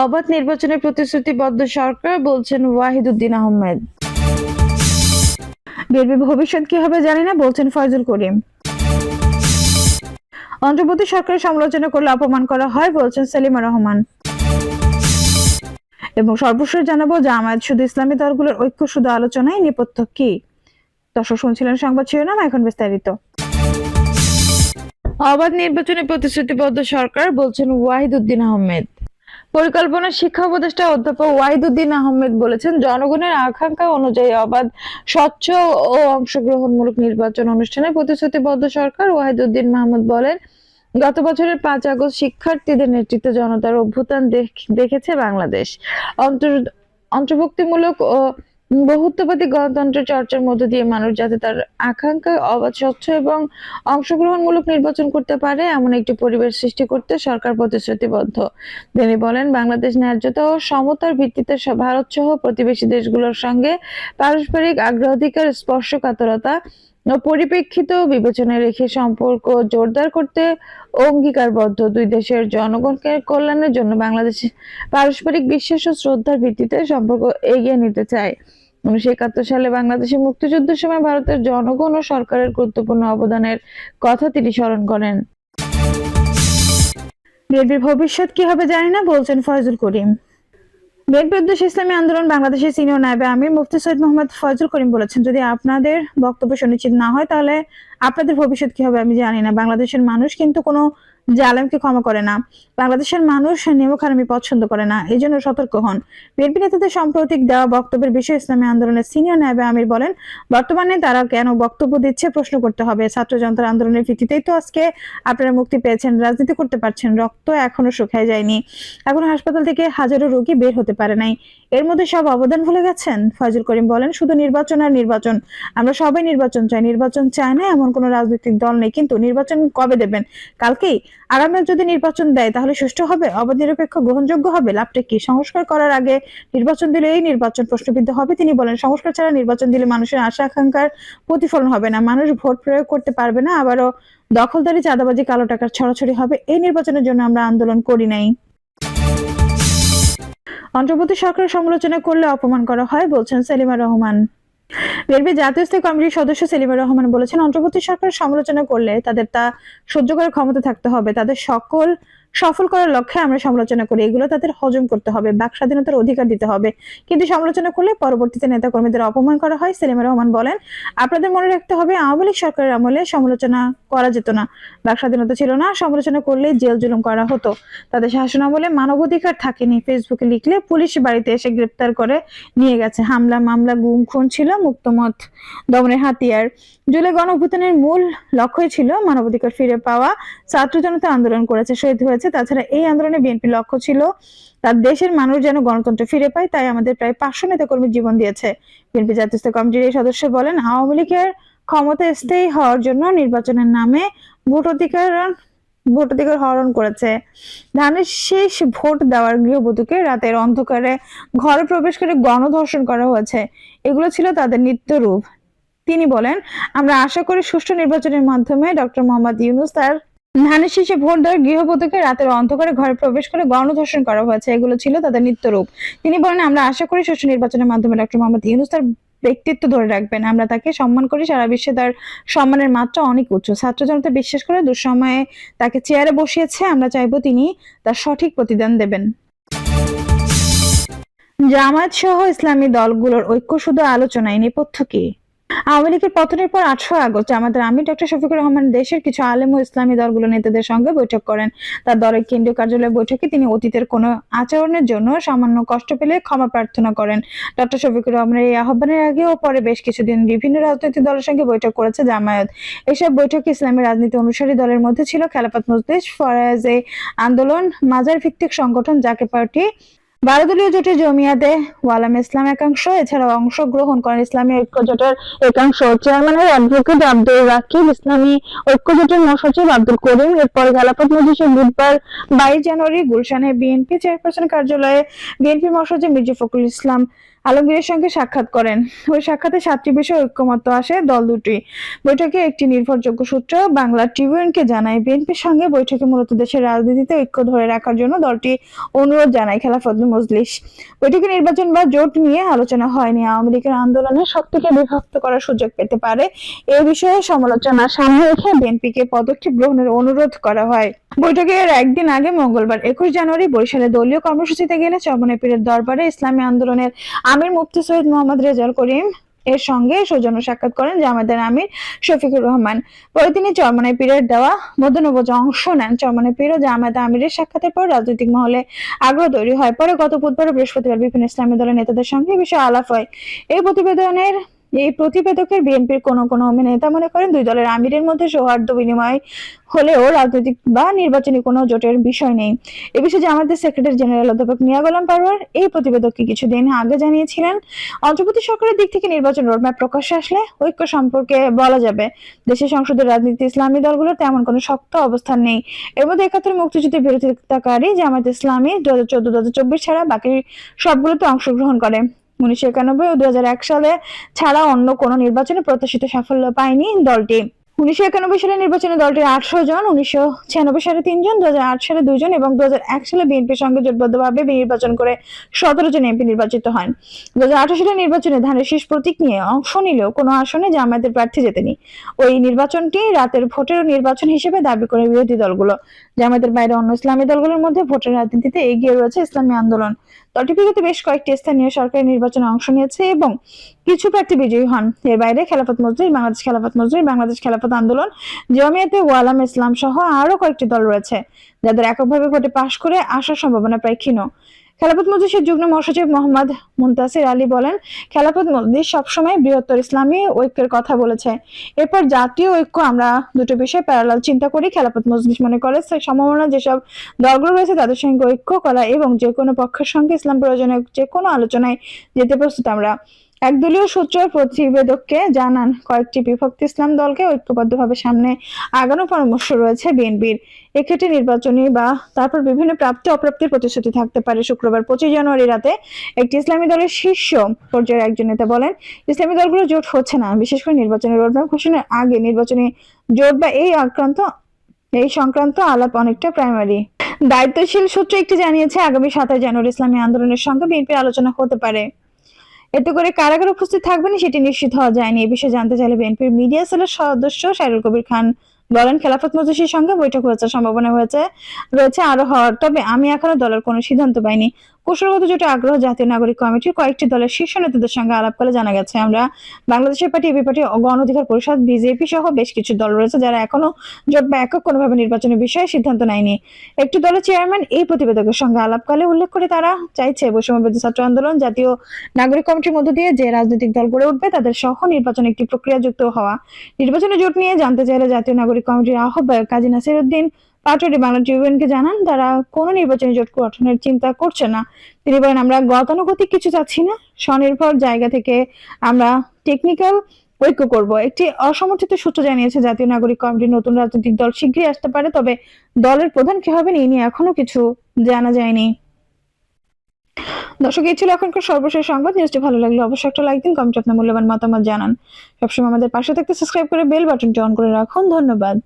অবাধ নির্বাচনের প্রতিশ্রুতিবদ্ধ সরকার বলছেন ওয়াহিদুদ্দিন আহমেদ। বিএনপি ভবিষ্যৎ কি হবে জানি না বলছেন ফয়জুল করিম। অন্তর্বর্তী সরকারের সমালোচনা করলে অপমান করা হয় বলছেন সেলিমা রহমান। এবং সর্বশেষ জানাব জামায়াত শুধু ইসলামী দলগুলোর ঐক্য শুধু আলোচনায় নেপথ্য কি? দর্শক শুনছিলেন সংবাদ শিরোনাম এখন বিস্তারিত। অবাধ নির্বাচনে প্রতিশ্রুতিবদ্ধ সরকার বলছেন ওয়াহিদুদ্দিন আহমেদ। পরিকল্পনা শিক্ষা উপদেষ্টা অধ্যাপক ওয়াহিদুদ্দিন আহমেদ বলেছেন, জনগণের আকাঙ্ক্ষা অনুযায়ী অবাধ, স্বচ্ছ ও অংশগ্রহণমূলক নির্বাচন অনুষ্ঠানে প্রতিশ্রুতিবদ্ধ সরকার ওয়াহিদুদ্দিন মাহমুদ বলেন, গত বছরের পাঁচ আগস্ট শিক্ষার্থীদের নেতৃত্বে জনতার অভ্যুত্থান দেখ- দেখেছে বাংলাদেশ। অন্তর, অন্তর্ভুক্তিমূলক ও বহুত্ববাদী গণতন্ত্র চর্চার মধ্য দিয়ে মানুষ যাতে তার আকাঙ্ক্ষা অবাধ, স্বচ্ছ এবং অংশগ্রহণমূলক নির্বাচন করতে পারে, এমন একটি পরিবেশ সৃষ্টি করতে সরকার প্রতিশ্রুতিবদ্ধ। তিনি বলেন, বাংলাদেশ ন্যায্যতা ও সমতার ভিত্তিতে ভারত সহ প্রতিবেশী দেশগুলোর সঙ্গে পারস্পরিক আগ্রাধিকার, স্পর্শকাতরতা পরিপ্রেক্ষিত বিবেচনায় রেখে সম্পর্ক জোরদার করতে অঙ্গীকারবদ্ধ দুই দেশের জনগণকে কল্যাণের জন্য বাংলাদেশ পারস্পরিক বিশ্বাস ও শ্রদ্ধার ভিত্তিতে সম্পর্ক এগিয়ে নিতে চায়। উনিশশো একাত্তর সালে বাংলাদেশের মুক্তিযুদ্ধের সময় ভারতের জনগণ ও সরকারের গুরুত্বপূর্ণ অবদানের কথা তিনি স্মরণ করেন। বিএনপির ভবিষ্যৎ কি হবে জানি না, বলছেন ফয়জুল করিম। বিএনপি ইসলামী আন্দোলন বাংলাদেশের সিনিয়র নায়েবে আমির মুফতি সৈয়দ মোহাম্মদ ফয়জুল করিম বলেছেন, যদি আপনাদের বক্তব্য সুনিশ্চিত না হয় তাহলে আপনাদের ভবিষ্যৎ কি হবে আমি জানি না। বাংলাদেশের মানুষ কিন্তু কোনো জালেমকে ক্ষমা করে না। বাংলাদেশের মানুষ নিমখারামি পছন্দ করে না এই জন্য সতর্ক হন। বিএনপি নেতাদের সাম্প্রতিক দেওয়া বক্তব্যের বিষয়ে ইসলামী আন্দোলনের সিনিয়র নায়েবে আমির বলেন, বর্তমানে তারা কেন বক্তব্য দিচ্ছে প্রশ্ন করতে হবে। ছাত্র জনতার আন্দোলনের ভিত্তিতেই তো আজকে আপনারা মুক্তি পেয়েছেন, রাজনীতি করতে পারছেন, রক্ত এখনও শুকায় যায়নি। এখন হাসপাতাল থেকে হাজারো রোগী বের হতে পারে নাই। এর মধ্যে সব অবদান ভুলে গেছেন? ফয়জুল করিম বলেন, শুধু নির্বাচন আর নির্বাচন। আমরা সবাই নির্বাচন চাই। নির্বাচন চায় না এমন কোনো রাজনৈতিক দল নেই, কিন্তু নির্বাচন কবে দেবেন? কালকেই আগামী যদি নির্বাচন দেয়, তাহলে সুষ্ঠু হবে? অবাধ নিরপেক্ষ গ্রহণযোগ্য হবে? লাভটা কি? সংস্কার করার আগে নির্বাচন দিলে এই নির্বাচন প্রশ্নবিদ্ধ হবে। তিনি বলেন, সংস্কার ছাড়া নির্বাচন দিলে মানুষের আশা আকাঙ্ক্ষার প্রতিফলন হবে না। মানুষ ভোট প্রয়োগ করতে পারবে না। আবারও দখলদারি, চাঁদাবাজি, কালো টাকার ছড়াছড়ি হবে। এই নির্বাচনের জন্য আমরা আন্দোলন করি নাই। অন্তর্বর্তী সরকারের সমালোচনা করলে অপমান করা হয়, বলছেন সেলিমা রহমান। বিএনপি জাতীয় স্থায়ী কমিটির সদস্য সেলিমা রহমান বলেছেন, অন্তর্বর্তী সরকার সমালোচনা করলে তাদের তা সহ্য করার ক্ষমতা থাকতে হবে। তাদের সকল সফল করার লক্ষ্যে আমরা সমালোচনা করি। এগুলো তাদের হজম করতে হবে, বাক স্বাধীনতার অধিকার দিতে হবে। কিন্তু সমালোচনা করলে পরবর্তীতে নেতা কর্মীদের অপমান করা হয়, সেলিমা রহমান বলেন, আপনাদের মনে রাখতে হবে, আওয়ামী লীগ সরকারের আমলে সমালোচনা করা যেত না। বাক স্বাধীনতা ছিল না, সমালোচনা করলে জেল জুলুম করা হতো। তাদের শাসন আমলে মানবাধিকার থাকেনি। ফেসবুকে লিখলে পুলিশ বাড়িতে এসে গ্রেপ্তার করে নিয়ে গেছে। হামলা, মামলা, গুম, খুন ছিল মুক্তমত দমনের হাতিয়ার। জুলাই গণঅভ্যুত্থানের মূল লক্ষ্যই ছিল মানবাধিকার ফিরে পাওয়া। ছাত্র জনতা আন্দোলন করেছে, শহীদ হয়েছে তাছাড়া এই আন্দোলনে বিএনপির লক্ষ্য ছিল, তার দেশের মানুষ যেন গণতন্ত্র ফিরে পায়, তাই আমাদের প্রায় পাঁচশো নেতাকর্মী জীবন দিয়েছে। বিএনপি জাতীয় কমিটির এই সদস্য বলেন, আওয়ামী লীগের ক্ষমতা স্থায়ী হওয়ার জন্য নির্বাচনের নামে ভোট অধিকার ভোটাধিকার হরণ করেছে। ধানের শেষ ভোট দেওয়ার গৃহবধূকে রাতের অন্ধকারে ঘরে প্রবেশ করে গণধর্ষণ করা হয়েছে। এগুলো ছিল তাদের নিত্য রূপ। তিনি বলেন, আমরা আশা করি সুষ্ঠু নির্বাচনের মাধ্যমে ডক্টর মোহাম্মদ ইউনুস তার ধানের শীষে ভোট দেওয়ার গৃহবধূকে রাতের অন্ধকারে ঘরে প্রবেশ করে গণধর্ষণ করা হয়েছে। এগুলো ছিল তাদের নিত্য রূপ তিনি বলেন, আমরা আশা করি সুষ্ঠু নির্বাচনের মাধ্যমে ডক্টর মোহাম্মদ ইউনুস তার ব্যক্তিত্ব ধরে রাখবেন। আমরা তাকে সম্মান করি, সারা বিশ্বে তার সম্মানের মাত্রা অনেক উচ্চ। ছাত্র জনতা বিশ্বাস করে দুঃসময়ে তাকে চেয়ারে বসিয়েছে। আমরা চাইব তিনি তার সঠিক প্রতিদান দেবেন। জামায়াত সহ ইসলামী দলগুলোর ঐক্য শুধু আলোচনায় নেপথ্য কি? আওয়ামী লীগের পতনের পর আঠারো আগস্ট আমাদের আমির ডক্টর শফিকুর রহমান দেশের কিছু আলেম ও ইসলামী দলগুলো নেতাদের সঙ্গে বৈঠক করেন। তার দলের কেন্দ্রীয় কার্যালয় বৈঠকে তিনি অতীতের কোনো আচরণের জন্য সামান্য কষ্ট পেলে ক্ষমা প্রার্থনা করেন। ডক্টর শফিকুর রহমানের এই আহ্বানের আগে ও পরে বেশ কিছুদিন বিভিন্ন রাজনৈতিক দলের সঙ্গে বৈঠক করেছে জামায়াত। এসব বৈঠকে ইসলামী রাজনীতি অনুসারী দলের মধ্যে ছিল খেলাফত মজলিস ফরাজে আন্দোলন, মাজার ভিত্তিক সংগঠন জাকে পার্টি বারো জোটের জমিয়াতে ওয়ালাম ইসলাম একাংশ, এছাড়াও অংশগ্রহণ করেন ইসলামী ঐক্য জোটের একাংশ। চেয়ারম্যানের অ্যাডভোকেট আব্দুল রাকিব, ইসলামী ঐক্য জোটের মহাসচিব আব্দুল করিম। এরপর খেলাফত মজিষে বুধবার বাইশ জানুয়ারি গুলশানে বিএনপি চেয়ারপারসন কার্যালয়ে বিএনপি মহাসচিব মির্জা ফখরুল ইসলাম আলমগীরের সঙ্গে সাক্ষাৎ করেন। ওই সাক্ষাতে সাতটি বিষয় ঐক্যমত্য আসে। দল দুটি। বৈঠকে একটি নির্ভরযোগ্য সূত্র বাংলা ট্রিবিউনকে জানায়, বিএনপির সঙ্গে বৈঠকে মূলত দেশের রাজনীতিতে ঐক্য ধরে রাখার জন্য দলটি অনুরোধ জানায় খেলাফত মজলিস। বৈঠকে নির্বাচন বা জোট নিয়ে আলোচনা হয়নি। আওয়ামী লীগের আন্দোলনে শক্তিকে বিভক্ত করার সুযোগ পেতে পারে এ বিষয়ে সমালোচনা সামনে রেখে বিএনপিকে পদক্ষেপ গ্রহণের অনুরোধ করা হয়। বৈঠকের একদিন আগে মঙ্গলবার একুশ জানুয়ারি বরিশালে দলীয় কর্মসূচিতে গেলে চরমনে পীরের দরবারে ইসলামী আন্দোলনের আমির মুফতি সৈয়দ মোহাম্মদ রেজাল করিম এর সঙ্গে সৌজন্য সাক্ষাৎ করেন জামাতের আমির শফিকুর রহমান। পরে তিনি চরমনাই পীরের দেওয়া মধ্যনবজে অংশ নেন। চরমনাই পীর ও জামায়াত আমিরের সাক্ষাতের পর রাজনৈতিক মহলে আগ্রহ তৈরি হয়। পরে গত বুধবার বৃহস্পতিবার বিভিন্ন ইসলামী দলের নেতাদের সঙ্গে বিষয়ে আলাপ হয়। এই প্রতিবেদনের এই প্রতিবেদকের বিএনপির কোন কোন নেতা মনে করেন দুই দলের আমিরের মধ্যে সৌহার্দ্য বিনিময় হলেও রাজনৈতিক বা নির্বাচনী কোনো জোটের বিষয় নেই। এ বিষয়ে আমাদের সেক্রেটারি জেনারেল অধ্যাপক মিয়া গোলাম পারওয়ার এই প্রতিবেদককে কিছুদিন আগে জানিয়েছিলেন, অন্তর্বর্তী সরকারের দিক থেকে নির্বাচন রোডম্যাপ প্রকাশ্যে আসলে ঐক্য সম্পর্কে বলা যাবে। দেশের সংসদের রাজনীতি ইসলামী দলগুলোর তেমন কোনো শক্ত অবস্থান নেই। এর মধ্যে একাত্তর মুক্তিযুদ্ধের বিরোধিতাকারী জামাত ইসলামী দু হাজার চোদ্দ দু হাজার চব্বিশ ছাড়া বাকি সবগুলোতে অংশগ্রহণ করে। উনিশশো একানব্বই ও দু সালে ছাড়া অন্য কোনো নির্বাচনে প্রত্যাশিত সাফল্য পায়নি দলটি। উনিশশো একানব্বই সালে নির্বাচনে দলটির আটশো জন, উনিশশো ছিয়ানব্বই সালে তিনজন দু সালে দুজন এবং দু সালে বিএনপির সঙ্গে জোটবদ্ধভাবে নির্বাচন করে সতেরো জন এমপি নির্বাচিত হন। দু সালে নির্বাচনে ধানের প্রতীক নিয়ে অংশ নিলেও কোনো আসনে জামায়াতের প্রার্থী জেতেনি। ওই নির্বাচনটি রাতের ভোটের নির্বাচন হিসেবে দাবি করে বিরোধী দলগুলো। জামায়াতের বাইরে অন্য ইসলামী দলগুলোর মধ্যে ভোটের রাজনীতিতে এগিয়ে রয়েছে ইসলামী আন্দোলন। দলটি বিগত বেশ কয়েকটি স্থানীয় সরকারি নির্বাচনে অংশ নিয়েছে এবং কিছু প্রার্থী বিজয়ী হন। এর বাইরে খেলাফত মজলিস বাংলাদেশ খেলাফত মজলিস বাংলাদেশ খেলাফত আন্দোলন, জমিয়াতে ওয়ালাম ইসলাম সহ আরও কয়েকটি দল রয়েছে, যাদের এককভাবে ভোটে পাশ করে আসার সম্ভাবনা প্রায় ক্ষীণ। খেলাফত মজলিসের যুগ্ম মহাসচিব মোহাম্মদ মুন্তাসির আলী বলেন, খেলাফত মজলিস সবসময় বৃহত্তর ইসলামী ঐক্যের কথা বলেছে। এরপর জাতীয় ঐক্য আমরা দুটো বিষয়ে প্যারালাল চিন্তা করি, খেলাফত মজলিস মনে করে সম্ভাবনা যেসব দলগুলো রয়েছে তাদের সঙ্গে ঐক্য করা এবং যে কোনো পক্ষের সঙ্গে ইসলাম প্রয়োজনে যে কোনো আলোচনায় যেতে প্রস্তুত আমরা। একদলীয় সূত্র প্রতিবেদককে জানান, কয়েকটি বিভক্ত ইসলাম দলকে ঐক্যবদ্ধভাবে সামনে আগানোর পরামর্শ রয়েছে বিএনপির। এক্ষেত্রে নির্বাচনী বা তারপর বিভিন্ন প্রাপ্তি অপ্রাপ্তির প্রতিশ্রুতি থাকতে পারে। শুক্রবার পঁচিশ জানুয়ারি রাতে একটি ইসলামী দলের শীর্ষ পর্যায়ের একজন নেতা বলেন, ইসলামী দলগুলো জোট হচ্ছে না। বিশেষ করে নির্বাচনের রোডম্যাপ ঘোষণার আগে নির্বাচনী জোট বা এই আক্রান্ত, এই সংক্রান্ত আলাপ অনেকটা প্রাইমারি। দায়িত্বশীল সূত্র একটি জানিয়েছে, আগামী সাতাশ জানুয়ারি ইসলামী আন্দোলনের সঙ্গে বিএনপির আলোচনা হতে পারে। এতে করে কারাগার উপস্থিত থাকবেন, সেটি নিশ্চিত হওয়া যায়নি। এ বিষয়ে জানতে চাইলে বিএনপির মিডিয়া সেলের সদস্য সাইরুল কবির খান বলেন, খেলাফত মজলিসের সঙ্গে বৈঠক হয়েছে সম্ভাবনা হয়েছে, রয়েছে আরও হওয়ার। তবে আমি এখনও দলের কোনো সিদ্ধান্ত পাইনি। কৌশলগত জোটে আগ্রহ জাতীয় নাগরিক কমিটির কয়েকটি দলের শীর্ষ নেতাদের সঙ্গে আলাপ করে জানা গেছে। আমরা বাংলাদেশের পার্টি এবি পার্টি, গণ অধিকার পরিষদ, বিজেপি সহ বেশ কিছু দল রয়েছে যারা এখনও জোট বা একক কোনোভাবে নির্বাচনের বিষয়ে সিদ্ধান্ত নেয়নি। একটি দলের চেয়ারম্যান এই প্রতিবেদকের সঙ্গে আলাপকালে উল্লেখ করে তারা চাইছে বৈষম্যবিরোধী ছাত্র আন্দোলন, জাতীয় নাগরিক কমিটির মধ্য দিয়ে যে রাজনৈতিক দল গড়ে উঠবে তাদের সহ নির্বাচনে একটি প্রক্রিয়াযুক্ত হওয়া। নির্বাচনে জোট নিয়ে জানতে চাইলে জাতীয় নাগরিক কমিটির আহ্বায়ক কাজী নাসির উদ্দিন পাটোয়ারি বাংলা ট্রিবিউনকে জানান, তারা কোনো নির্বাচনী জোট গঠনের চিন্তা করছে না। তিনি বলেন, আমরা গতানুগতিক কিছু চাচ্ছি না, স্বনির্ভর জায়গা থেকে আমরা টেকনিক্যাল ঐক্য করব। একটি অসমর্থিত সূত্র জানিয়েছে, জাতীয় নাগরিক কমিটির নতুন রাজনৈতিক দল শীঘ্রই আসতে পারে, তবে দলের প্রধান কি হবেন এই নিয়ে এখনও কিছু জানা যায়নি। দর্শক, এই ছিল এখনকার সর্বশেষ সংবাদ। নিউজটি ভালো লাগলে অবশ্যই একটা লাইক দিন, কমেন্ট আপনার মূল্যবান মতামত জানান। সবসময় আমাদের পাশে থাকতে সাবস্ক্রাইব করে বেল বাটনটি অন করে রাখুন। ধন্যবাদ।